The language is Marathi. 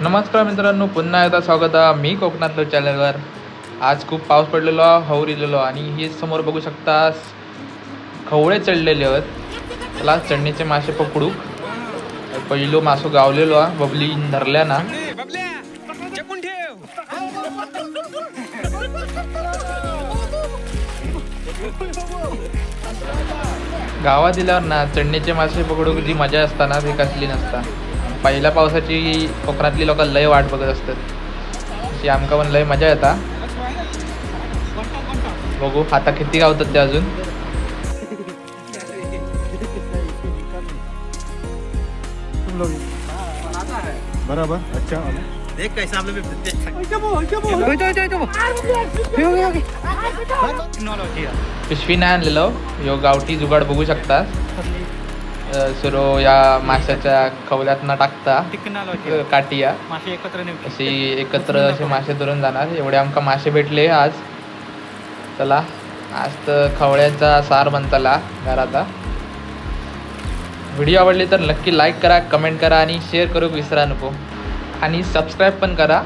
नमस्कार मित्रांनो पुन्हा एकदा स्वागत आहे मी कोकणातलो चॅनलवर आज खूप पाऊस पडलेलो हौ हौर आणि हे समोर बघू शकता खवळे चढलेले आहेत. त्याला चढणीचे मासे पकडू. पहिलो मासो गावलेलो आहे बबली धरल्या ना गावात दिल्यावर ना चढणीचे मासे पकडू जी मजा असताना ते कसली नसता. पहिल्या पावसाची कोकणातली लोक लय वाट बघत असतात. अशी आमका पण लय मजा येता. बघू आता किती गावतात ते अजून? बराबर अच्छा. देख कैसा आपलं पिशवी नाही आणलेलो यो गावठी जुगाड बघू शकता. सुरो या माशाच्या खवल्यात टाकता अ, काटिया. मासे एकत्र नेऊ अशी एकत्र असे मासे धरून जाणार. एवढे आमका मासे भेटले आज. चला आज तर खवळ्याचा सार बनतला घरात व्हिडिओ आवडली तर नक्की लाईक करा कमेंट करा आणि शेअर करू विसरा नको. आणि सबस्क्राईब पण करा.